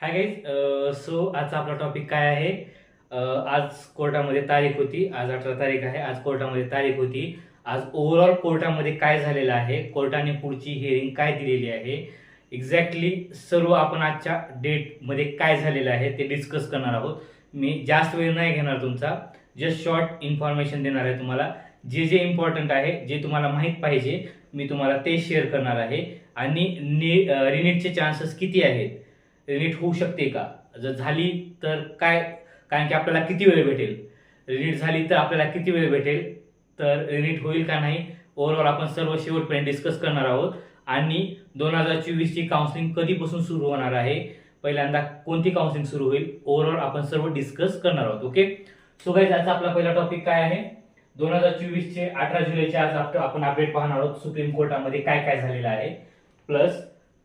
Hi guys so आजचा आपला topic काय आहे? Uh, आज कोर्टामध्ये तारीख होती. आज अठरा तारीख आहे. आज कोर्टामध्ये तारीख होती. आज ओव्हरऑल कोर्टामध्ये काय झालेलं आहे? कोर्टाने पुढची हिअरिंग काय दिलेली आहे? एक्झॅक्टली सर्व आपण आजच्या डेटमध्ये काय झालेलं आहे ते डिस्कस करणार आहोत. मी जास्त वेळ नाही घेणार तुमचा. जस्ट शॉर्ट इन्फॉर्मेशन देणार आहे तुम्हाला. जे जे इम्पॉर्टंट आहे जे तुम्हाला माहीत पाहिजे मी तुम्हाला ते शेअर करणार आहे. आणि नि रिनिटचे चान्सेस किती आहेत? रिनीट होऊ शकते का? जर झाली तर काय? कारण की आपल्याला किती वेळ भेटेल? रिनीट झाली तर आपल्याला किती वेळ भेटेल? तर रिनीट होईल का नाही? ओव्हरऑल आपण सर्व शेवटपर्यंत डिस्कस करणार आहोत. आणि दोन हजार चोवीसची काउन्सिलिंग कधीपासून सुरू होणार आहे? पहिल्यांदा कोणती काउन्सिलिंग सुरू होईल? ओव्हरऑल आपण सर्व डिस्कस करणार आहोत ओके सो गाईज आजचा आपला पहिला टॉपिक काय आहे? दोन हजार चोवीसचे अठरा जुलैचे आज आपण अपडेट पाहणार आहोत सुप्रीम कोर्टामध्ये काय काय झालेलं आहे. प्लस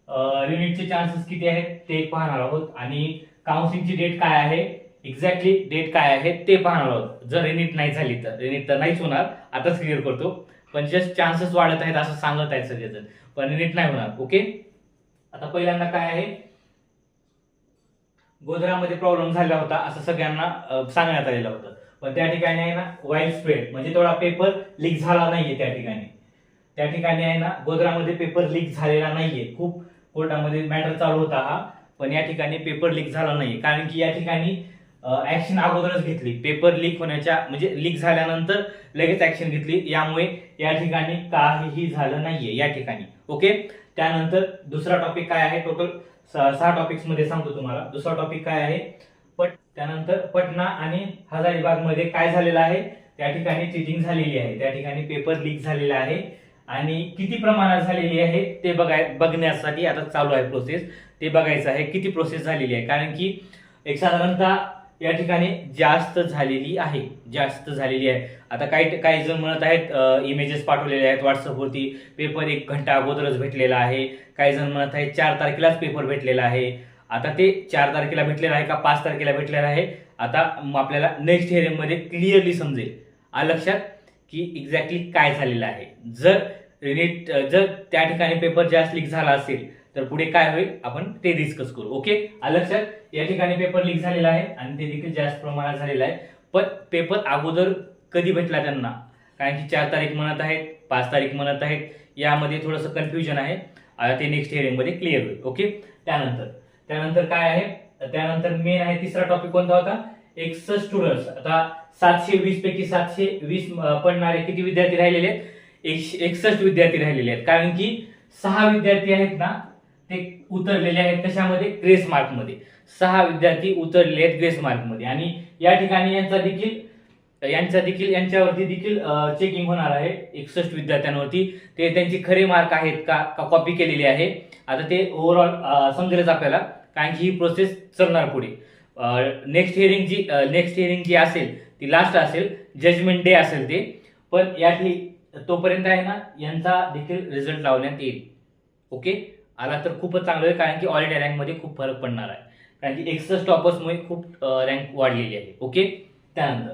रिनिटचे चान्सेस किती आहेत ते पाहणार आहोत. आणि काउन्सिलिंगची डेट काय आहे? एक्झॅक्टली डेट काय आहे ते पाहणार आहोत. जर रिनिट नाही झाली तर. रिनिट तर नाहीच होणार. आताच क्लिअर करतो. पण जस्ट चान्सेस वाढत आहेत असं सांगत आहेत सगळेजण. पण रिनिट नाही होणार. ओके आता पहिल्यांदा काय आहे? गोधरामध्ये प्रॉब्लेम झाला होता असं सगळ्यांना सांगण्यात आलेलं होतं. पण त्या ठिकाणी आहे ना वाईल्ड स्प्रेड म्हणजे तेवढा पेपर लीक झाला नाहीये त्या ठिकाणी. त्या ठिकाणी आहे ना गोधरामध्ये पेपर लीक झालेला नाहीये. खूप कोर्टामध्ये मॅटर चालू होता हा पण या ठिकाणी पेपर लीक झाला नाही. कारण की या ठिकाणी ऍक्शन अगोदरच घेतली. पेपर लीक होण्याच्या म्हणजे लीक झाल्यानंतर लगेच ऍक्शन घेतली. यामुळे या ठिकाणी काहीही झालं नाहीये या ठिकाणी. ओके त्यानंतर दुसरा टॉपिक काय आहे? टोटल सहा टॉपिक्समध्ये सांगतो तुम्हाला. दुसरा टॉपिक काय आहे? पट त्यानंतर पटना आणि हजारीबागमध्ये काय झालेलं आहे? त्या ठिकाणी चिटिंग झालेली आहे. त्या ठिकाणी पेपर लीक झालेला आहे. आणि किती प्रमाणात झालेली आहे ते बघाय बघण्यासाठी आता चालू आहे प्रोसेस ते बघायचं आहे किती प्रोसेस झालेली आहे. कारण की एक साधारणतः या ठिकाणी जास्त झालेली आहे. जास्त झालेली आहे. आता काही काही जण म्हणत आहेत इमेजेस पाठवलेले आहेत व्हॉट्सअपवरती पेपर एक घंटा अगोदरच भेटलेला आहे. काही जण म्हणत आहेत चार तारखेलाच पेपर भेटलेला आहे. आता ते चार तारखेला भेटलेला आहे का पाच तारखेला भेटलेला आहे? आता आपल्याला नेक्स्टमध्ये क्लिअरली समजेल. आ लक्षात की एक्झॅक्टली काय झालेलं आहे. जर नीट जर त्या ठिकाणी पेपर जास्त लीक झाला असेल तर पुढे काय होईल? आपण ते डिस्कस करू ओके आलं लक्षात या ठिकाणी पेपर लीक झालेला आहे आणि ते देखील जास्त प्रमाणात झालेला आहे. पण पेपर अगोदर कधी भेटला त्यांना? कारण की चार तारीख म्हणत आहेत पाच तारीख म्हणत आहेत यामध्ये थोडंसं कन्फ्युजन आहे. आता ते नेक्स्ट हिअरिंगमध्ये क्लिअर होईल ओके त्यानंतर त्यानंतर काय आहे? त्यानंतर मेन आहे तिसरा टॉपिक कोणता होता? एकसष्ट स्टुडंट्स आता सातशे वीस पैकी सातशे वीस पडणारे किती विद्यार्थी राहिलेले आहेत? एकशे एकसष्ट विद्यार्थी राहिलेले आहेत. कारण की सहा विद्यार्थी आहेत ना ते उतरलेले आहेत कशामध्ये? ग्रेस मार्कमध्ये. सहा विद्यार्थी उतरलेले आहेत ग्रेस मार्कमध्ये. आणि या ठिकाणी यांचा देखील यांचा देखील यांच्यावरती देखील चेकिंग होणार आहे एकसष्ट विद्यार्थ्यांवरती. ते त्यांचे खरे मार्क आहेत का कॉपी केलेली आहे? आता ते ओव्हरऑल समजेलच आपल्याला कारण की ही प्रोसेस चालणार पुढे. नेक्स्ट हिअरिंग जी नेक्स्ट हिअरिंग जी असेल ती लास्ट असेल जजमेंट डे असेल ते. पण या तर तोपर्यंत आहे ना यांचा देखील रिझल्ट लावण्यात येईल. ओके आला तर खूपच चांगलं आहे कारण की ऑल इंडिया रँकमध्ये खूप फरक पडणार आहे. कारण की एकसष्ट टॉपर्समुळे खूप रँक वाढलेली आहे. ओके त्यानंतर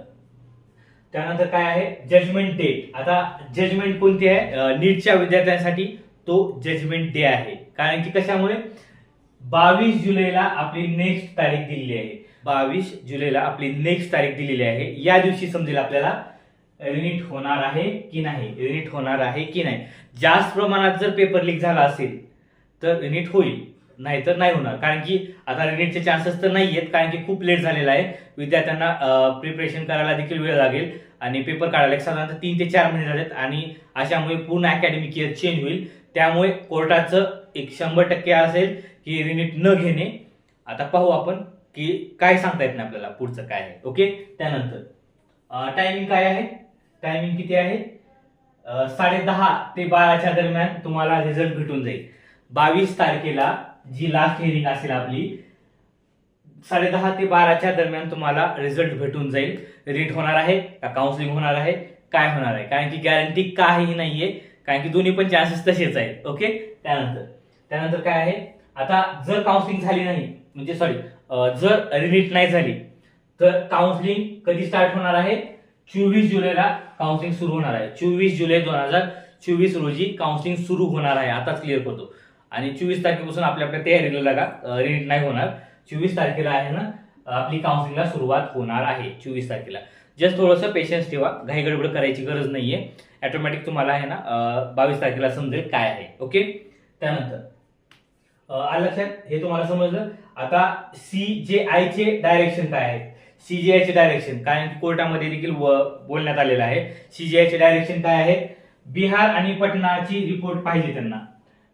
त्यानंतर काय आहे? जजमेंट डे आता जजमेंट कोणती आहे? नीटच्या विद्यार्थ्यांसाठी तो जजमेंट डे आहे. कारण की कशामुळे? बावीस जुलैला आपली नेक्स्ट तारीख दिलेली आहे. बावीस जुलैला आपली नेक्स्ट तारीख दिलेली आहे. या दिवशी समजेल आपल्याला रिनीट होणार आहे की नाही? रिनीट होणार आहे की नाही? जास्त प्रमाणात जर पेपर लीक झाला असेल तर रिनीट होईल. नाही तर नाही होणार. कारण की आता रिनीटचे चान्सेस तर नाही आहेत कारण की खूप लेट झालेला आहे. विद्यार्थ्यांना प्रिपरेशन करायला देखील वेळ लागेल. आणि पेपर काढायला एक साधारणतः तीन ते चार महिने झालेत. आणि अशामुळे पूर्ण अकॅडमिक इयर चेंज होईल. त्यामुळे कोर्टाचं एक शंभर टक्के असेल की रिनीट न घेणे. आता पाहू आपण की काय सांगता येत नाही आपल्याला पुढचं काय आहे. ओके त्यानंतर टायमिंग काय आहे? टायमिंग किती आहे? साडेदहा ते बाराच्या दरम्यान तुम्हाला रिझल्ट भेटून जाईल. बावीस तारखेला जी लास्ट हिअरिंग असेल आपली साडेदहा ते बाराच्या दरम्यान तुम्हाला रिझल्ट भेटून जाईल. रीट होणार आहे का काउन्सिलिंग होणार आहे? काय होणार आहे? कारण की गॅरंटी काही नाहीये. कारण की दोन्ही पण चान्सेस तसेच आहेत. ओके त्यानंतर. त्यानंतर काय आहे? आता जर काउन्सिलिंग झाली नाही म्हणजे सॉरी जर रिनीट नाही झाली तर काउन्सिलिंग कधी स्टार्ट होणार आहे? चोवीस जुलैला काउन्सिलिंग सुरू होणार आहे. चोवीस जुलै दोन हजार चोवीस रोजी काउन्सिलिंग सुरू होणार आहे. आताच क्लिअर करतो. आणि चोवीस तारखेपासून आपल्या आपल्या तयारीला लागा रिनीट नाही होणार. चोवीस तारखेला आहे ना आपली काउन्सिलिंगला सुरुवात होणार आहे. चोवीस तारखेला. जस्ट थोडंसं पेशन्स ठेवा. घाई गडबड करायची गरज नाहीये. ऑटोमॅटिक तुम्हाला आहे ना बावीस तारखेला समजेल काय आहे. ओके त्यानंतर आलं लक्षात? हे तुम्हाला समजलं? आता सी जे आयचे डायरेक्शन काय आहे सीजीआयचे डायरेक्शन कारण की कोर्टामध्ये देखील व- बोलण्यात आलेलं आहे. सीजीआयचे डायरेक्शन काय आहे? बिहार आणि पटनाची रिपोर्ट पाहिजे त्यांना.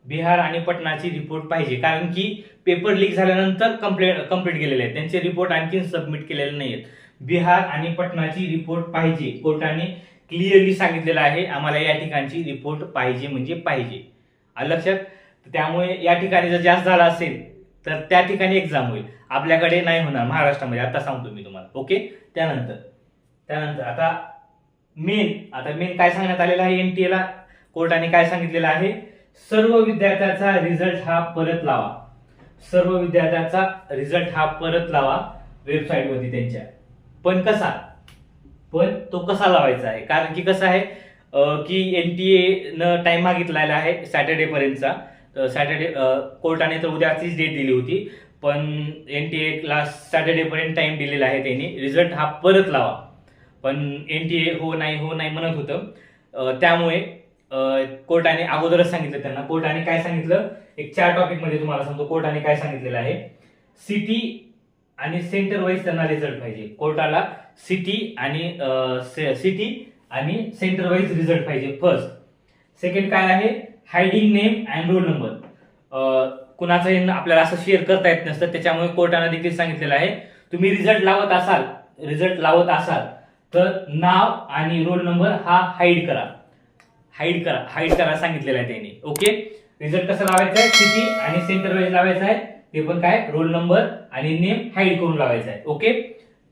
बिहार आणि पटनाची रिपोर्ट पाहिजे. कारण की पेपर लीक झाल्यानंतर कंप्लेट कंप्लीट केलेले आहेत. त्यांचे रिपोर्ट आणखी सबमिट केलेले नाहीत बिहार आणि पटनाची रिपोर्ट पाहिजे. कोर्टाने क्लिअरली सांगितलेलं आहे आम्हाला या ठिकाणची रिपोर्ट पाहिजे म्हणजे पाहिजे. लक्षात? त्यामुळे या ठिकाणी जर जास्त झाला असेल तर त्या ठिकाणी एक्झाम होईल. आपल्याकडे नाही होणार महाराष्ट्रामध्ये. आता सांगतो मी तुम्हाला. ओके त्यानंतर त्यानंतर आता मेन आता मेन काय सांगण्यात आलेलं आहे एनटीए ला? कोर्टाने काय सांगितलेलं आहे? सर्व विद्यार्थ्याचा रिझल्ट हा परत लावा. सर्व विद्यार्थ्याचा रिझल्ट हा परत लावा वेबसाईटवरती त्यांच्या. पण कसा? पण तो कसा लावायचा आहे? कारण की कसं आहे की एन टी एनं टाइम मागितलेला आहे सॅटर्डेपर्यंतचा सॅटर्डे कोर्टाने तर उद्याचीच डेट दिली होती. पण एन टी एला सॅटर्डेपर्यंत टाइम दिलेला आहे त्यांनी. रिझल्ट हा परत लावा. पण एन टी ए हो नाही हो नाही म्हणत होतं. त्यामुळे कोर्टाने अगोदरच सांगितलं त्यांना. कोर्टाने काय सांगितलं? एक चार टॉपिकमध्ये तुम्हाला सांगतो. कोर्टाने काय सांगितलेलं आहे? सिटी आणि सेंटर वाईज त्यांना रिझल्ट पाहिजे. कोर्टाला सिटी आणि सिटी आणि सेंटर वाईज रिझल्ट पाहिजे फर्स्ट सेकंड काय आहे? Hiding name and roll number कुणाचंही आपल्याला असं शेअर करता येत नसतं त्याच्यामुळे कोर्टाने देखील सांगितलेलं आहे. तुम्ही रिझल्ट लावत असाल रिझल्ट लावत असाल तर नाव आणि रोल नंबर हा हाईड करा. हाईड करा हाईड करा सांगितलेलं आहे त्यांनी. ओके रिझल्ट कसं लावायचं आहे? सिटी आणि सेंटर वाईज लावायचं आहे. ते पण काय? रोल नंबर आणि नेम हाईड करून लावायचं आहे. ओके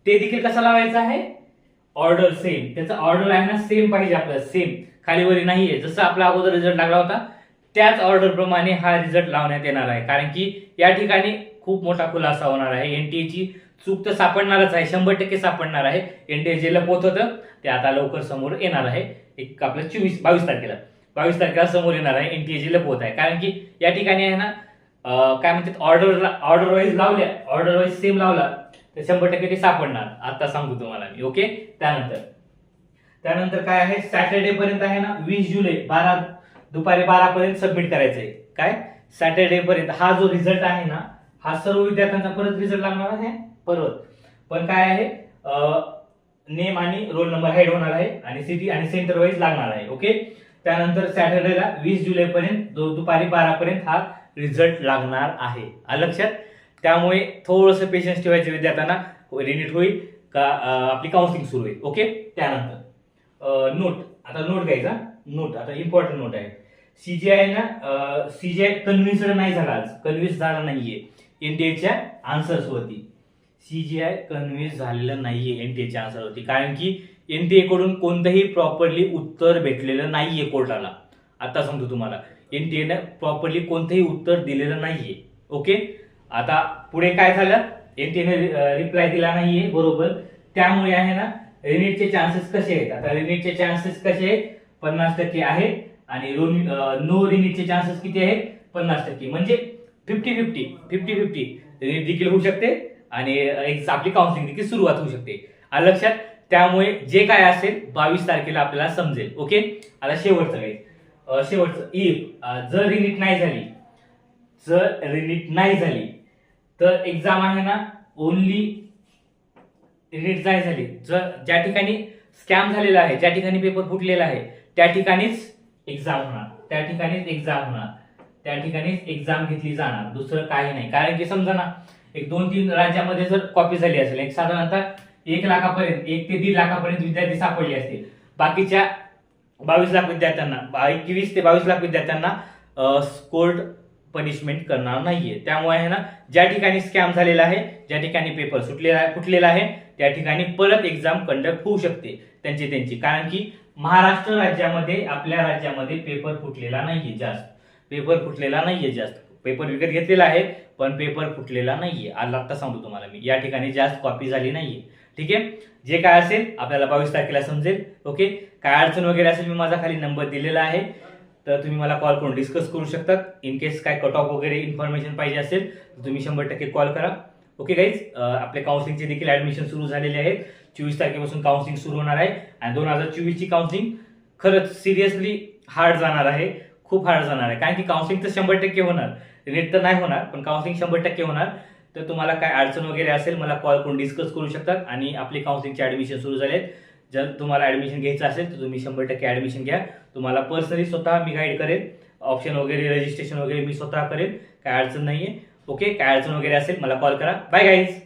ते देखील कसं लावायचं आहे? ऑर्डर सेम त्याचा ऑर्डर आहे ना सेम पाहिजे आपल्याला. सेम खालीवरी नाही आहे जसं आपला अगोदर रिझल्ट लागला होता त्याच ऑर्डर प्रमाणे हा रिझल्ट लावण्यात येणार आहे. कारण की या ठिकाणी खूप मोठा खुलासा होणार आहे. एनटीएची चूक तर सापडणारच आहे. शंभर टक्के सापडणार आहे. एनटीए जे लपवत होतं. ते आता लवकर समोर येणार आहे. एक आपलं चोवीस बावीस तारखेला. बावीस तारखेला समोर येणार आहे. एनटीए जे लपवत आहे. कारण की या ठिकाणी आहे ना काय म्हणतात ऑर्डर ऑर्डर वाईज लावल्या ऑर्डर वाईज सेम लावला तर शंभर टक्के ते सापडणार. आता सांगू तुम्हाला मी ओके त्यानंतर त्यानंतर काय आहे? सॅटर्डे पर्यंत आहे ना? वीस जुलै बारा दुपारी बारा पर्यंत सबमिट करायचं आहे काय? सॅटर्डे पर्यंत. हा जो रिझल्ट आहे ना हा सर्व विद्यार्थ्यांचा परत रिझल्ट लागणार आहे. परत. पण काय आहे? नेम आणि रोल नंबर हाईड होणार आहे आणि सिटी आणि सेंटर वाईज लागणार आहे. ओके त्यानंतर सॅटर्डेला वीस जुलै पर्यंत दुपारी बारा पर्यंत हा रिझल्ट लागणार आहे. लक्षात? त्यामुळे थोडंसं पेशन्स ठेवायचे विद्यार्थ्यांना. रिनिट होईल का आपली काउन्सिलिंग सुरू होईल. ओके त्यानंतर. नोट आता नोट घ्यायचा. नोट आता इम्पॉर्टंट नोट आहे. सीजीआय ना सीजीआय कन्व्हिन्स्ड नाही झाला आज. कन्व्हिन्स झाला नाहीये. एनटीएच्या आन्सर्स वरती. सीजीआय कन्व्हिन्स झालेलं नाहीये एनटीएच्या आन्सर वरती. कारण की एनटीए कडून कोणतंही प्रॉपरली उत्तर भेटलेलं नाहीये कोर्टाला. आता सांगतो तुम्हाला. एनटीएने प्रॉपरली कोणतंही उत्तर दिलेलं नाहीये. ओके आता पुढे काय झालं? एनटीएने रिप्लाय दिला नाहीये. बरोबर. त्यामुळे आहे ना रिनिटचे चान्सेस कसे आहेत? आता रिनिटचे चान्सेस कसे आहेत? पन्नास टक्के आहेत. आणि नो रिनिटचे चान्सेस किती आहेत? पन्नास टक्के. म्हणजे fifty fifty fifty fifty re-NEET देखील होऊ शकते. आणि आपली काउन्सिलिंग देखील सुरुवात होऊ शकते. आलं लक्षात? त्यामुळे जे काय असेल बावीस तारखेला आपल्याला समजेल. ओके? आता शेवटचं काही शेवटचं. इफ जर रिनिट नाही झाली जर रिनिट नाही झाली तर एक्झाम आहे ना ओनली नीट जाय झाली. जर ज्या ठिकाणी स्कॅम झालेला आहे ज्या ठिकाणी पेपर फुटलेला आहे त्या ठिकाणीच एक्झाम होणार. त्या ठिकाणीच एक्झाम होणार. त्या ठिकाणीच एक्झाम घेतली जाणार. दुसरं काही नाही. कारण की समजा ना एक दोन तीन राज्यामध्ये जर कॉपी झाली असेल एक साधारणतः एक लाखापर्यंत एक ते दीड लाखापर्यंत विद्यार्थी सापडले असतील. बाकीच्या बावीस लाख विद्यार्थ्यांना एकवीस ते बावीस लाख विद्यार्थ्यांना कोर्ट पनिशमेंट करणार नाहीये. त्यामुळे आहे ना ज्या ठिकाणी स्कॅम झालेला आहे ज्या ठिकाणी पेपर सुटलेला आहे फुटलेला आहे त्या ठिकाणी परत एक्झाम कंडक्ट होऊ शकते. त्यांची त्यांची. कारण की महाराष्ट्र राज्यामध्ये आपल्या राज्यामध्ये पेपर फुटलेला नाहीये जास्त. पेपर फुटलेला नाहीये जास्त. पेपर विकत घेतलेला आहे पण पेपर फुटलेला नाहीये. आज आत्ता सांगतो तुम्हाला मी. या ठिकाणी जास्त कॉपी झाली नाहीये. ठीक आहे? जे काय असेल आपल्याला बावीस तारखेला समजेल. ओके काय अडचण वगैरे असेल मी माझा खाली नंबर दिलेला आहे. तर तुम्ही मला कॉल करून डिस्कस करू शकतात. इन केस काय कट ऑफ वगैरे इन्फॉर्मेशन पाहिजे असेल तर तुम्ही शंभर टक्के कॉल करा. ओके गाईज आपले काउन्सिलिंगचे देखील ॲडमिशन सुरू झालेले आहेत. चोवीस तारखेपासून काउन्सिलिंग सुरू होणार आहे. आणि दोन हजार चोवीसची काउन्सिलिंग खरंच सिरियसली हार्ड जाणार आहे. खूप हार्ड जाणार आहे. कारण की काउन्सिलिंग तर शंभर टक्के होणार. रेट तर नाही होणार पण काउन्सिलिंग शंभर टक्के होणार. तर तुम्हाला काय अडचण वगैरे असेल मला कॉल करून डिस्कस करू शकतात. आणि आपली काउन्सिलिंगचे ॲडमिशन सुरू झाले आहेत. जर तुम्हाला ॲडमिशन घ्यायचं असेल तर तुम्ही शंभर टक्के ॲडमिशन घ्या. तुम्हाला पर्सनली स्वतः मी गाईड करेन ऑप्शन वगैरे रजिस्ट्रेशन वगैरे मी स्वतः करेन काय अडचण नाही आहे ओके काय अडचण वगैरे असेल मला कॉल करा. Bye guys